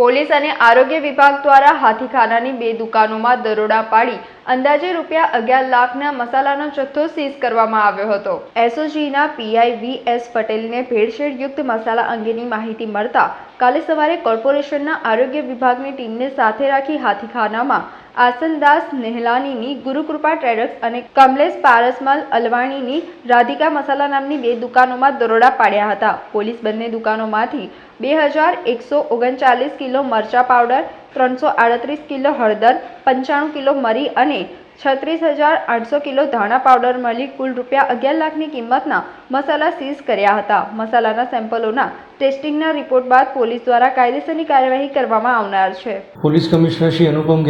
Police અને આરોગ્ય વિભાગ દ્વારા હાથીખાનાની બે દુકાનોમાં દરોડા પાડી અંદાજે રૂપિયા અગિયાર લાખના મસાલાનો જથ્થો સીઝ કરવામાં આવ્યો હતો. એસઓજીના પીઆઈ વી એસ પટેલને ભેળસેળયુક્ત મસાલા અંગેની માહિતી મળતા કાલે સવારે કોર્પોરેશનના આરોગ્ય વિભાગની ટીમને સાથે રાખી હાથીખાનામાં આસનદાસ નેહલાનીની, ગુરુકૃપા ટ્રેડર્સ અને કમલેશ પારસમલ અલવાણીની, રાધિકા મસાલા નામની બે દુકાનોમાં દરોડા પાડ્યા હતા. પોલીસ બંને દુકાનોમાંથી બે હજાર એકસો ઓગણચાલીસ કિલો મરચા પાવડર, ત્રણસો આડત્રીસ કિલો હળદર, પંચાણું કિલો મરી અને છત્રીસ હજાર આઠસો કિલો ધાણા પાવડર મળી કુલ રૂપિયા અગિયાર લાખની કિંમતના મસાલા સીઝ કર્યા હતા. મસાલાના સેમ્પલોના ટેસ્ટિંગના રિપોર્ટ બાદ પોલીસ દ્વારા કાયદેસરની કાર્યવાહી કરવામાં આવનાર છે. પોલીસ કમિશનર શ્રી અનુપમ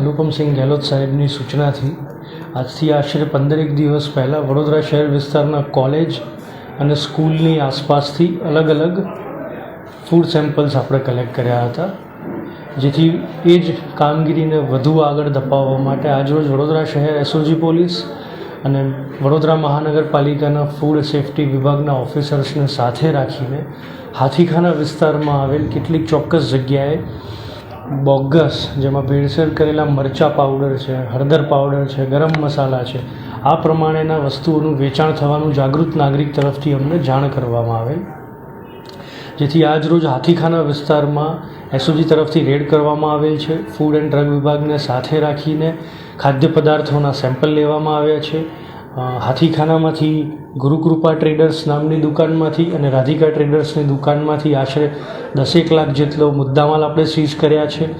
અનુપમસિંહ ગેહલોત સાહેબની સૂચનાથી આજથી આશરે પંદરેક દિવસ પહેલાં વડોદરા શહેર વિસ્તારના કોલેજ અને સ્કૂલની આસપાસથી અલગ અલગ ફૂડ સેમ્પલ્સ આપણે કલેક્ટ કર્યા હતા, જેથી એ જ કામગીરીને વધુ આગળ ધપાવવા માટે આજરોજ વડોદરા શહેર એસઓજી પોલીસ અને વડોદરા મહાનગરપાલિકાના ફૂડ સેફ્ટી વિભાગના ઓફિસર્સને સાથે રાખીને હાથીખાના વિસ્તારમાં આવેલ કેટલીક ચોક્કસ જગ્યાએ બોગસ, જેમાં ભેળસેળ કરેલા મરચા પાવડર છે, હળદર પાવડર છે, ગરમ મસાલા છે, આ પ્રમાણેના વસ્તુઓનું વેચાણ થવાનું જાગૃત નાગરિક તરફથી અમને જાણ કરવામાં આવેલ. જેથી આજ રોજ હાથીખાના વિસ્તારમાં એસઓજી તરફથી રેડ કરવામાં આવેલ છે. ફૂડ એન્ડ ડ્રગ વિભાગને સાથે રાખીને ખાદ્ય પદાર્થોના સેમ્પલ લેવામાં આવ્યા છે. હાથીખાનામાંથી ગુરુકૃપા ટ્રેડર્સ નામની દુકાનમાંથી અને રાધિકા ટ્રેડર્સની દુકાનમાંથી આશરે દસેક લાખ જેટલો મુદ્દામાલ આપણે સીઝ કર્યા છે.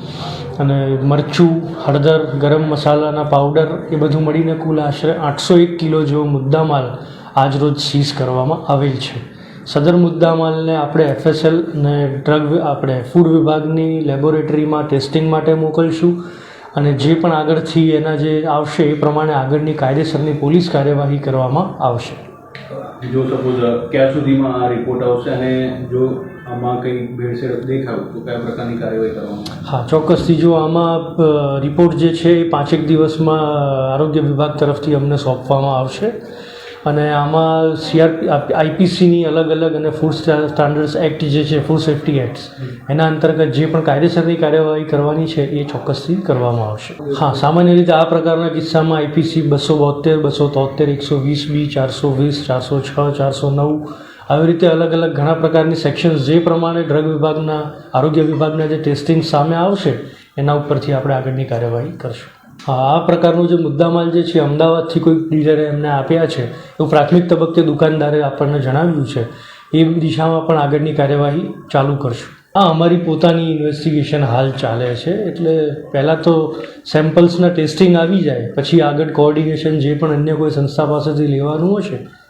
અને મરચું, હળદર, ગરમ મસાલાના પાવડર એ બધું મળીને કુલ આશરે આઠસો એક કિલો જેવો મુદ્દામાલ આજરોજ સીઝ કરવામાં આવેલ છે. સદર મુદ્દામાલને આપણે એફએસએલ ને ડ્રગ આપણે ફૂડ વિભાગની લેબોરેટરીમાં ટેસ્ટિંગ માટે મોકલશું અને જે પણ આગળથી એના જે આવશે એ પ્રમાણે આગળની કાયદેસરની પોલીસ કાર્યવાહી કરવામાં આવશે. જો સપોઝ ક્યાં સુધીમાં આ રિપોર્ટ આવશે અને જો આમાં કંઈ ભેળસેળ દેખાયું તો કયા પ્રકારની કાર્યવાહી કરવામાં હા ચોક્કસથી જો આમાં રિપોર્ટ જે છે એ પાંચેક દિવસમાં આરોગ્ય વિભાગ તરફથી અમને સોંપવામાં આવશે. અને આમાં સીઆર આઈપીસીની અલગ અલગ અને ફૂડ સ્ટાન્ડર્ડ્સ એક્ટ જે છે ફૂડ સેફ્ટી એક્ટ એના અંતર્ગત જે પણ કાયદેસરની કાર્યવાહી કરવાની છે, એ ચોક્કસથી કરવામાં આવશે. હા, સામાન્ય રીતે આ પ્રકારના કિસ્સામાં આઈપીસી બસો બોતેર બસો તોતેર એકસો વીસ બી, ચારસો વીસ, ચારસો છ, ચારસો નવ, આવી રીતે અલગ અલગ ઘણા પ્રકારની સેક્શન્સ જે પ્રમાણે ડ્રગ વિભાગના, આરોગ્ય વિભાગના જે ટેસ્ટિંગ સામે આવશે, એના ઉપરથી આપણે આગળની કાર્યવાહી કરશું. આ પ્રકારનું જે મુદ્દામાલ જે છે, અમદાવાદથી કોઈ ડીલરે એમને આપ્યા છે, એવું પ્રાથમિક તબક્કે દુકાનદારે આપણને જણાવ્યું છે, એ દિશામાં પણ આગળની કાર્યવાહી ચાલુ કરશું. આ અમારી પોતાની ઇન્વેસ્ટિગેશન હાલ ચાલે છે, એટલે પહેલાં તો સેમ્પલ્સના ટેસ્ટિંગ આવી જાય, પછી આગળ કોઓર્ડિનેશન જે પણ અન્ય કોઈ સંસ્થા પાસેથી લેવાનું હશે